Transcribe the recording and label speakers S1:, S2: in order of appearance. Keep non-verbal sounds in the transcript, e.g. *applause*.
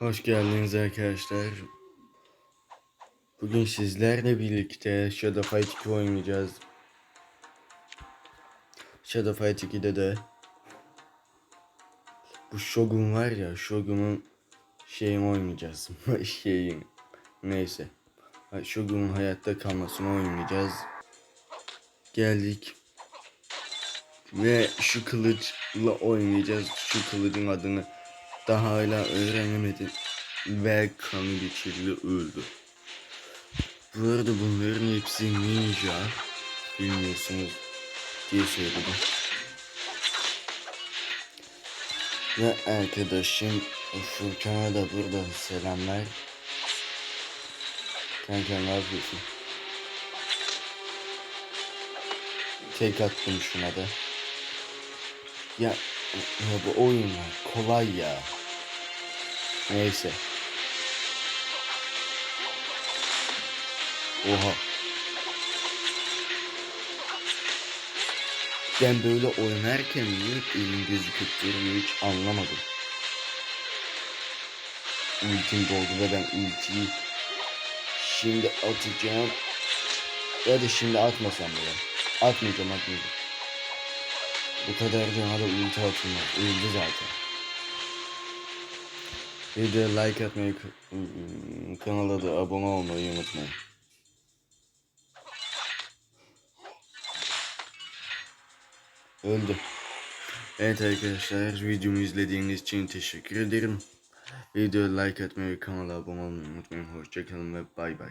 S1: Hoş geldiniz arkadaşlar. Bugün sizlerle birlikte Shadow Fight 2 oynayacağız. Shadow Fight 2'de de bu Shogun var ya Shogun'un şeyini oynayacağız. *laughs* Şeyin neyse. Shogun'un hayatta kalmasını oynayacağız. Geldik. Ve şu kılıçla oynayacağız. Şu kılıcın adını daha hala öğrenemedim. Ve kanı geçirdi öldü. Bu arada bunların hepsi ninja. Bilmiyorsunuz diye söyledim. Ve arkadaşım Furkan'a da burada selamlar. Kanka ne yapıyorsun? Tek attım şuna da. Ya, ya bu oyun ya, kolay ya. Neyse. Oha. Ben böyle oynarken niye elim duruyor hiç anlamadım. Ultim doldu ve ben ultiyi şimdi atacağım. Ya da şimdi atmasam bile. Atmayacağım atmayacağım. Bu kadar da ulti atılmaz. Öldü zaten. Videoya like atmayı, kanala da abone olmayı unutmayın. Öldü. Evet arkadaşlar videomu izlediğiniz için teşekkür ederim. Videoya like atmayı kanala abone olmayı unutmayın. Hoşçakalın ve bay bay.